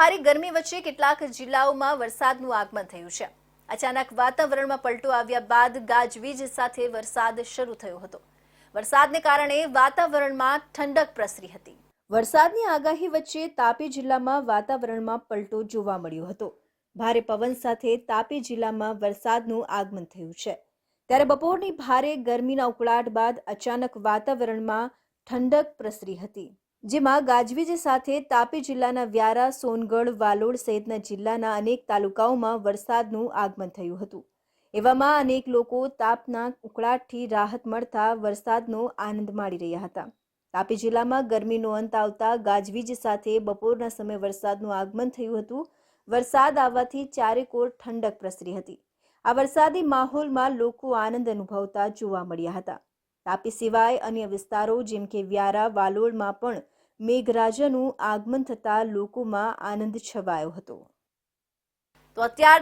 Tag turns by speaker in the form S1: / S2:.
S1: ભારે ગરમી વચ્ચે કેટલાક જિલ્લાઓમાં વરસાદનું આગમન થયું છે. અચાનક વાતાવરણમાં પલટો આવ્યા બાદ ગાજવીજ સાથે વરસાદ શરૂ થયો હતો. વરસાદને કારણે વાતાવરણમાં ઠંડક પ્રસરી હતી. વરસાદની આગાહી વચ્ચે તાપી જિલ્લામાં વાતાવરણમાં પલટો જોવા મળ્યો હતો. ભારે પવન સાથે તાપી જિલ્લામાં વરસાદનું આગમન થયું છે. ત્યારે બપોરની ભારે ગરમીના ઉકળાટ બાદ અચાનક વાતાવરણમાં ઠંડક પ્રસરી હતી. જેમાં ગાજવીજ સાથે તાપી જિલ્લાના વ્યારા, સોનગઢ, વાલોડ સહિતના જિલ્લાના અનેક તાલુકાઓમાં વરસાદનું આગમન થયું હતું. એવામાં અનેક લોકો તાપના ઉકળાટથી રાહત મળતા વરસાદનો આનંદ માણી રહ્યા હતા. તાપી જિલ્લામાં ગરમીનો અંત આવતા ગાજવીજ સાથે બપોરના સમયે વરસાદનું આગમન થયું હતું. વરસાદ આવવાથી ચારેકોર ઠંડક પ્રસરી હતી. આ વરસાદી માહોલમાં લોકો આનંદ અનુભવતા જોવા મળ્યા હતા. તાપી સિવાય અન્ય વિસ્તારો જેમ કે વ્યારા વાલોડમાં પણ મેઘરાજાનું આગમન થતા લોકોમાં આનંદ છવાયો હતો. તો અત્યારના